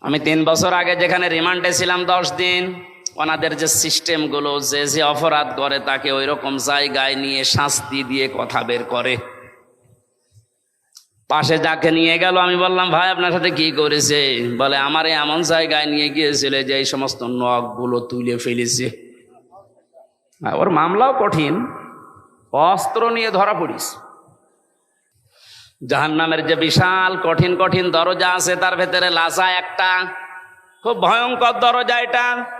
আমি তিন বছর আগে যেখানে রিমান্ডে ছিলাম দশ দিন, ওনাদের যে সিস্টেমগুলো যে যে অপরাধ করে, তাকে ওই রকম জায়গায় নিয়ে শাস্তি দিয়ে কথা বের করে। পাশে যাকে নিয়ে গেল, আমি বললাম, ভাই, আপনার সাথে কি করেছে? বলে, আমার এমন জায়গায় নিয়ে গিয়েছিল যে, এই সমস্ত নখগুলো তুলে ফেলেছে। ওর মামলাও কঠিন। অস্ত্র নিয়ে ধরা পড়িস। জাহান নামের যে বিশাল কঠিন কঠিন দরজা আছে, তার ভেতরে লাসা একটা। খুব ভয়ঙ্কর দরজা এটা।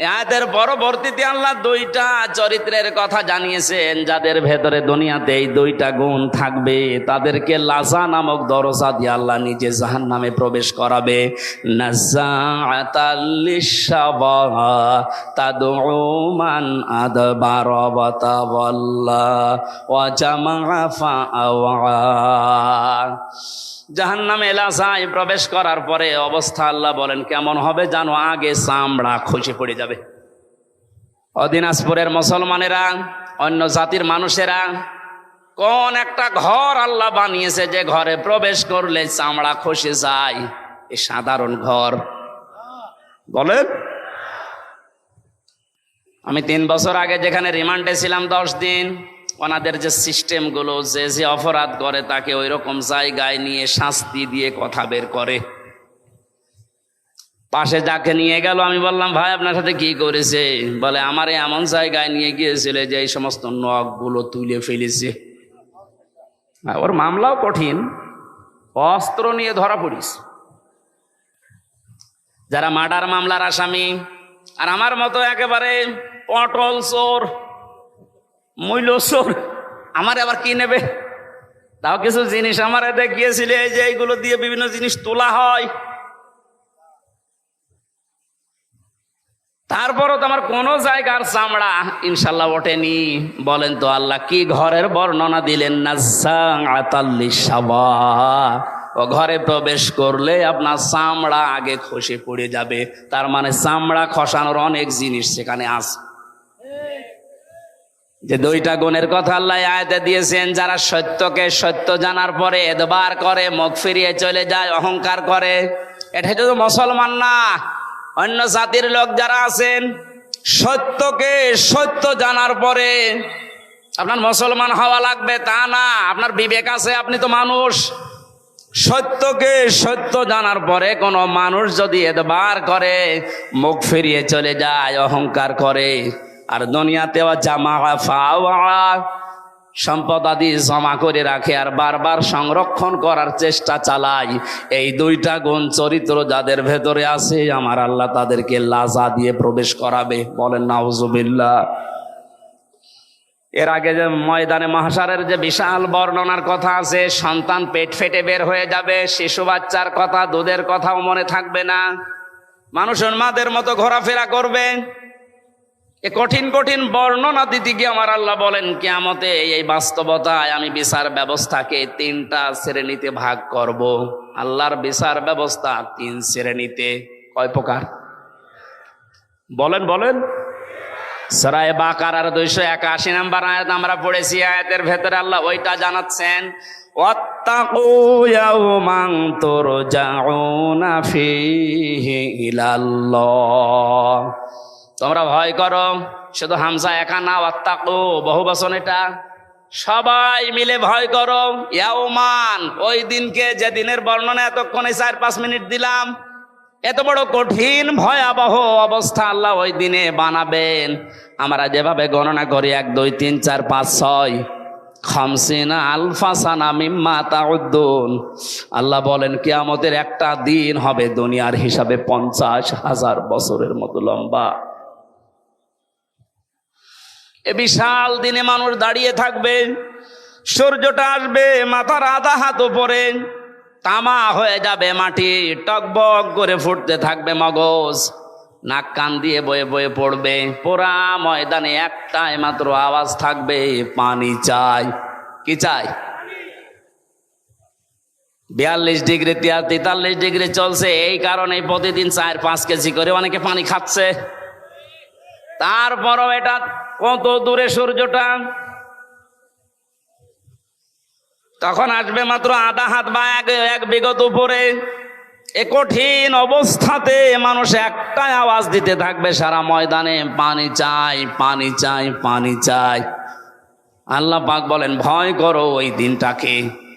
এদের পরবর্তীতে আল্লাহ দুইটা চরিত্রের কথা জানিয়েছেন, যাদের ভেতরে দুনিয়াতে এই দুইটা গুণ থাকবে। তাদেরকে লাসা নামক দরজা দিয়ে আল্লাহ নিজে জাহান নামে প্রবেশ করাবে। জাহান নামে এলাসায় প্রবেশ করার পরে অবস্থা আল্লাহ বলেন, কেমন হবে জানো? আগে চামড়া খসে পড়ে যাবে। অদিনাজপুরের মুসলমানেরা, অন্য জাতির মানুষেরা, কোন একটা ঘর আল্লাহ বানিয়েছে যে ঘরে প্রবেশ করলে চামড়া খসে যায়। এ সাধারণ ঘর। বলেন। আমি তিন বছর আগে যেখানে রিমান্ডে ছিলাম দশ দিন, ওনাদের যে সিস্টেমগুলো, যে যে অপরাধ করে, তাকে ওই রকম জায়গায় নিয়ে শাস্তি দিয়ে কথা বের করে। পাশে যাকে নিয়ে গেল, আমি বললাম, ভাই, আপনার সাথে কি করেছে? বলে, আমার এমন জায়গায় নিয়ে গিয়েছিল যে এই সমস্ত নখগুলো তুলে ফেলেছে। ওর মামলাও কঠিন। অস্ত্র নিয়ে ধরা পড়িস। যারা মার্ডার মামলার আসামি, আর আমার মতো একেবারে পটল চোর, মূল্য চোর, আমার আবার কি নেবে? তাও কিছু জিনিস আমার দেখিয়েছিলে যে এইগুলো দিয়ে বিভিন্ন জিনিস তোলা হয়। তারপরও তো আমার কোনো জায়গার চামড়া ইনশাল্লাহ ওঠেনি। বলেন তো আল্লাহ, কি ঘরের বর্ণনা দিলেন? না ও ঘরে প্রবেশ করলে আপনার চামড়া আগে খসে পড়ে যাবে। তার মানে চামড়া খসানোর অনেক জিনিস সেখানে আছে। যে দুইটা গুণের কথা আল্লাহ আয়তে দিয়েছেন, যারা সত্যকে সত্য জানার পরে এদবার করে, মুখ ফিরিয়ে চলে যায়, অহংকার করে এটা শুধু মুসলমান না। অন্য জাতির লোক যারা আছেন, সত্যকে সত্য জানার পরে আপনার মুসলমান হওয়া লাগবে, তা না। আপনার বিবেক আছে, আপনি তো মানুষ। সত্যকে সত্য জানার পরে কোনো মানুষ যদি এদবার করে, মুখ ফিরিয়ে চলে যায়, অহংকার করে, আর দুনিয়াতেও জামা ফাওয়া সম্পদ আদি জমা করে রাখে আর বারবার সংরক্ষণ করার চেষ্টা চালায়। এই দুইটা গুণ চরিত্র যাদের ভেতরে আছে, আমার আল্লাহ তাদেরকে লাজা দিয়ে প্রবেশ করাবে। বলেন, নাউজুবিল্লাহ। এর আগে যে ময়দানে মহাসারের যে বিশাল বর্ণনার কথা আছে, সন্তান পেট ফেটে বের হয়ে যাবে, শিশু বাচ্চার কথা, দুধের কথাও মনে থাকবে না। মানুষের মাদের মতো ঘোরাফেরা করবে। এ কঠিন কঠিন বর্ণনা দিতে গিয়ে আমার আল্লাহ বলেন কেমতে এই বাস্তবতায় আমি বিচার ব্যবস্থাকে তিনটা শ্রেণীতে ভাগ করব আল্লাহর বিচার ব্যবস্থা তিন শ্রেণীতে কয় প্রকার বলেন বলেন সরাই বাকার আর দুইশো একাশি নাম্বার আয়াত আমরা পড়েছি আয়াতের ভেতরে আল্লাহ ওইটা জানাচ্ছেন واتقوا يوما ترجعون فيه إلى الله তোমরা ভয় করো, শুধু হামসা একা না অত্তাকু বহু বচন এটা। সবাই মিলে ভয় করো ইয়াওমান ওই দিনকে যে দিনের বর্ণনা এতক্ষণে চার পাঁচ মিনিট দিলাম, এত বড় কঠিন ভয়াবহ অবস্থা আল্লাহ ওই দিনে বানাবেন। আমরা যেভাবে গণনা করি, এক, দুই, তিন, চার, পাঁচ, ছয়। খামসিনা মিম্মা তাউদ্দুন। আল্লাহ বলেন, কিয়ামতের একটা দিন হবে দুনিয়ার হিসাবে পঞ্চাশ হাজার বছরের মতো লম্বা। এ বিশাল দিনে মানুষ দাঁড়িয়ে থাকবে, সূর্যটা আসবে, মাথার আধা হাত উপরে, তামা হয়ে যাবে মাটি, টকবক করে ফুটতে থাকবে মগজ, নাক কান দিয়ে বয়ে বয়ে পড়বে, পোড়া ময়দানে একটাই মাত্র আওয়াজ থাকবে, পানি চাই। কি চাই? বিয়াল্লিশ ডিগ্রি তেতাল্লিশ ডিগ্রি চলছে, এই কারণে প্রতিদিন চার পাঁচ কেজি করে অনেকে পানি খাচ্ছে। তারপরও এটা কত দূরে সূর্যটা? তখন আসবে মাত্র আধা হাত বা এক এক বিগত উপরে। এ কঠিন অবস্থাতে মানুষ একটাই আওয়াজ দিতে থাকবে, সারা ময়দানে পানি চাই পানি চাই পানি চাই। আল্লাহ পাক বলেন, ভয় করো ওই দিনটাকে।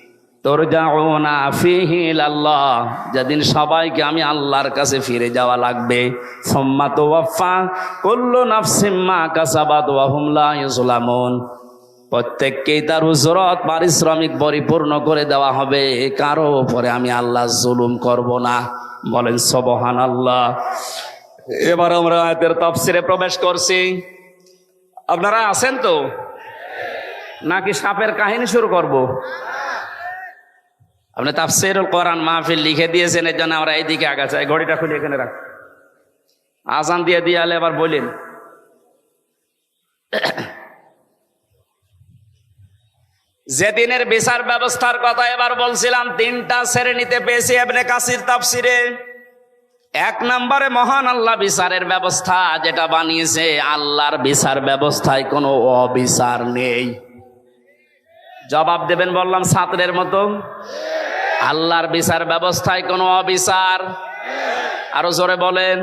তোর যাও না ফিহিল আল্লাহ যেদিন সবাইকে আমি আল্লাহর কাছে ফিরে যাওয়া লাগবে। সম্মা তো ওয়াফা কুল্লু নাফসিম্মা কাসাবাদ ওয়াহুম লা ইউজলামুন প্রত্যেককেই তার উজরত পারিশ্রমিক পরিপূর্ণ করে দেওয়া হবে। কারও উপরে আমি আল্লাহ জুলুম করব না। বলেন সবহান আল্লাহ এবার আমরা আয়াতের তফসিরে প্রবেশ করছি। আপনারা আছেন তো? নাকি সাপের কাহিনী শুরু করব? আপনি তাফসিরুল কোরআন মাহফিল লিখে দিয়েছেন এর জন্য আমরা এইদিকে আগা চাই ঘড়িটা খুলে এখানে রাখ। আজান দিয়ে দিয়ে আলে আবার বলেন। যেদিনের বিচার ব্যবস্থার কথা এবার বলছিলাম, তিনটা শ্রেণীতে পেয়েছি এবনে কাসির তাফসিরে। এক নম্বরে মহান আল্লাহ বিচারের ব্যবস্থা, যেটা বানিয়েছে আল্লাহর বিচার ব্যবস্থায় কোনো অবিচার নেই। জবাব দেবেন বললাম ছাত্রের মতো। আল্লাহর বিচার ব্যবস্থায় কোনো অবিচার? আরও জোরে বলেন।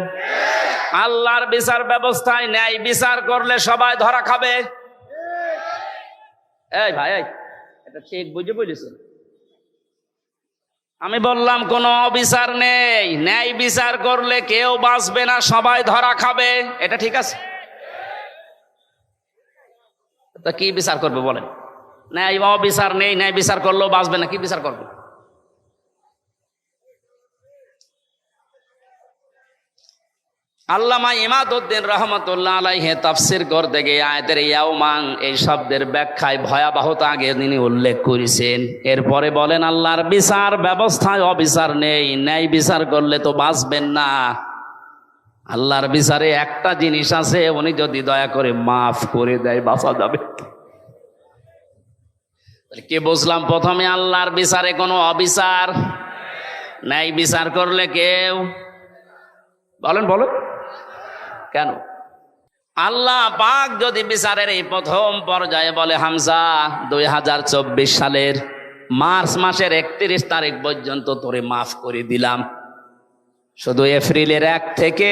আল্লাহর বিচার ব্যবস্থায় ন্যায় বিচার করলে সবাই ধরা খাবে। এই ভাই এটা ঠিক বুঝে বুঝেছেন আমি বললাম, কোনো অবিচার নেই। ন্যায় বিচার করলে কেউ বাঁচবে না, সবাই ধরা খাবে। এটা ঠিক আছে? তা কি বিচার করবে বলেন? ন্যায় অবিচার নেই ন্যায় বিচার করলেও বাঁচবে না, কি বিচার করবে? আল্লামা ইমাদউদ্দিন রহমতুল্লাহ আলাইহে তাফসির করতে গিয়ে আয়াতের ইয়াউমাং এই শব্দের ব্যাখ্যায় ভয়াবহতা আগে তিনি উল্লেখ করেছেন। এরপরে বলেন, আল্লাহর বিচার ব্যবস্থায় অবিচার নেই, ন্যায় বিচার করলে তো বাঁচবেন না। আল্লাহর বিচারে একটা জিনিস আছে, উনি যদি দয়া করে মাফ করে দেয়, বাঁচা যাবে। কি বুঝলাম? প্রথমে আল্লাহর বিচারে কোনো অবিচার ন্যায় বিচার করলে কেউ বলেন বলেন। কেন? আল্লাহ পাক যদি বিচারের এই প্রথম পর্যায়ে বলে, হামজা, দুই হাজার চব্বিশ সালের মার্চ মাসের একত্রিশ তারিখ পর্যন্ত তোরে মাফ করে দিলাম। শুধু এপ্রিলের এক থেকে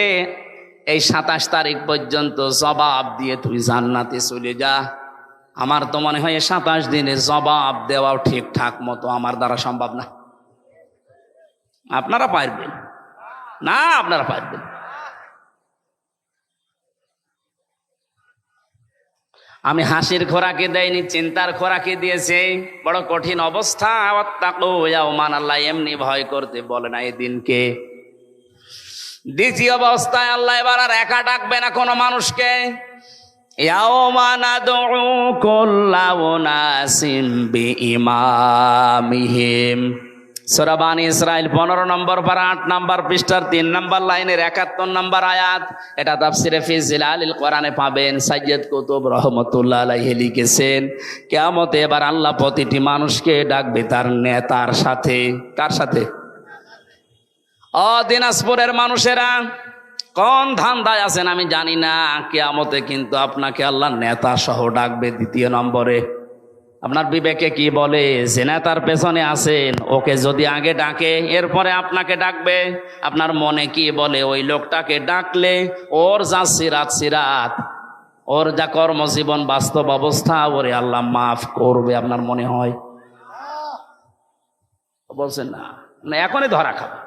এই সাতাশ তারিখ পর্যন্ত জবাব দিয়ে তুই জান্নাতে চলে যা। আমার তো মনে হয় সাতাশ দিনে জবাব দেওয়াও ঠিকঠাক মতো আমার দ্বারা সম্ভব না। আপনারা পারবেন। না, আপনারা পারবেন। আমি হাসির খোরাকে দেয়নি চিন্তার খোরাকে দিয়েছে। বড় কঠিন অবস্থা। মান আল্লাহ এমনি ভয় করতে বলে না এই দিনকে। দ্বিতীয় অবস্থায় আল্লাহ এবার আর একা ডাকবে না কোনো মানুষকে। সোরাবান ইসরায়েল পনেরো নম্বর পারা, আট নম্বর নম্বর লাইনের একাত্তর নম্বর আয়াত। এটা পাবেন কুতুব এবার আল্লাহ প্রতিটি মানুষকে ডাকবে তার নেতার সাথে। কার সাথে? অ, দিনাজপুরের মানুষেরা। কোন ধান্দায় আছেন আমি জানি না। কেয়ামতে কিন্তু আপনাকে আল্লাহ নেতা সহ ডাকবে দ্বিতীয় নম্বরে। আপনার বিবেকে কি বলে? যে নেতার পেছনে আছেন, ওকে যদি আগে ডাকে, এরপরে আপনাকে ডাকবে। আপনার মনে কি বলে? ওই লোকটাকে ডাকলে ওর যা সিরাত সিরাত, ওর যা কর্মজীবন, বাস্তব অবস্থা, ওরে আল্লাহ মাফ করবে আপনার মনে হয়। বলছেন না না, এখনই ধরা খাবে।